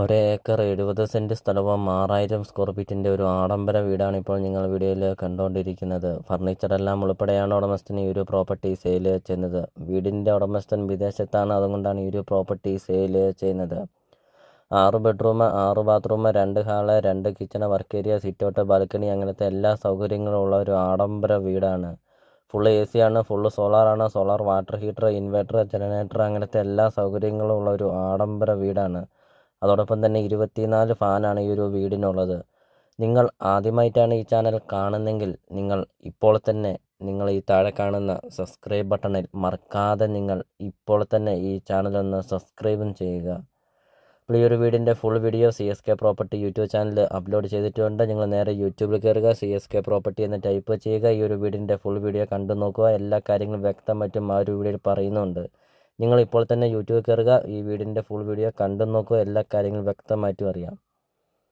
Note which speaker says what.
Speaker 1: ഒരു ഏക്കർ എഴുപത് സെന്റ് സ്ഥലവും ആറായിരം സ്ക്വയർ ഫീറ്റിന്റെ ഒരു ആഡംബര വീടാണ് ഇപ്പോൾ നിങ്ങൾ വീഡിയോയിൽ കണ്ടുകൊണ്ടിരിക്കുന്നത്. ഫർണിച്ചറെല്ലാം ഉൾപ്പെടെയാണ് ഉടമസ്ഥൻ ഈ ഒരു പ്രോപ്പർട്ടി സെയിൽ ചെയ്യുന്നത്. വീടിന്റെ ഉടമസ്ഥൻ വിദേശത്താണ് അതുകൊണ്ടാണ് ഈ ഒരു പ്രോപ്പർട്ടി സെയിൽ ചെയ്യുന്നത്. ആറ് ബെഡ്റൂം ആറ് ബാത്റൂം രണ്ട് ഹാൾ രണ്ട് kitchen work area sitout balcony അങ്ങനത്തെ എല്ലാ സൗകര്യങ്ങളും ഉള്ള ഒരു ആഡംബര വീടാണ്. ഫുള്ള് എ സി ആണ് full സോളാറാണ് solar water heater inverter generator അങ്ങനത്തെ എല്ലാ സൗകര്യങ്ങളും ഉള്ള ഒരു ആഡംബര വീടാണ്. അതോടൊപ്പം തന്നെ ഇരുപത്തിനാല് ഫാനാണ് ഈ ഒരു വീടിനുള്ളത്. നിങ്ങൾ ആദ്യമായിട്ടാണ് ഈ ചാനൽ കാണുന്നെങ്കിൽ നിങ്ങൾ ഇപ്പോൾ തന്നെ നിങ്ങൾ ഈ താഴെ കാണുന്ന സബ്സ്ക്രൈബ് ബട്ടണിൽ മറക്കാതെ നിങ്ങൾ ഇപ്പോൾ തന്നെ ഈ ചാനൽ ഒന്ന് സബ്സ്ക്രൈബും ചെയ്യുക. അപ്പോൾ ഈ ഒരു വീടിന്റെ full video C S K property YouTube channel upload ചെയ്തിട്ടുണ്ട്. നിങ്ങൾ നേരെ യൂട്യൂബിൽ കയറുക സി എസ് കെ പ്രോപ്പർട്ടി എന്ന് ടൈപ്പ് ചെയ്യുക. ഈ ഒരു വീടിന്റെ ഫുൾ വീഡിയോ കണ്ടു നോക്കുക. എല്ലാ കാര്യങ്ങളും വ്യക്തമായിട്ടും ആ ഒരു വീഡിയോയിൽ പറയുന്നുണ്ട്. നിങ്ങൾ ഇപ്പോൾ തന്നെ യൂട്യൂബിൽ കയറുക ഈ വീടിന്റെ ഫുൾ വീഡിയോ കണ്ടു നോക്കുക എല്ലാ കാര്യങ്ങളും വ്യക്തമായിട്ടും അറിയാം.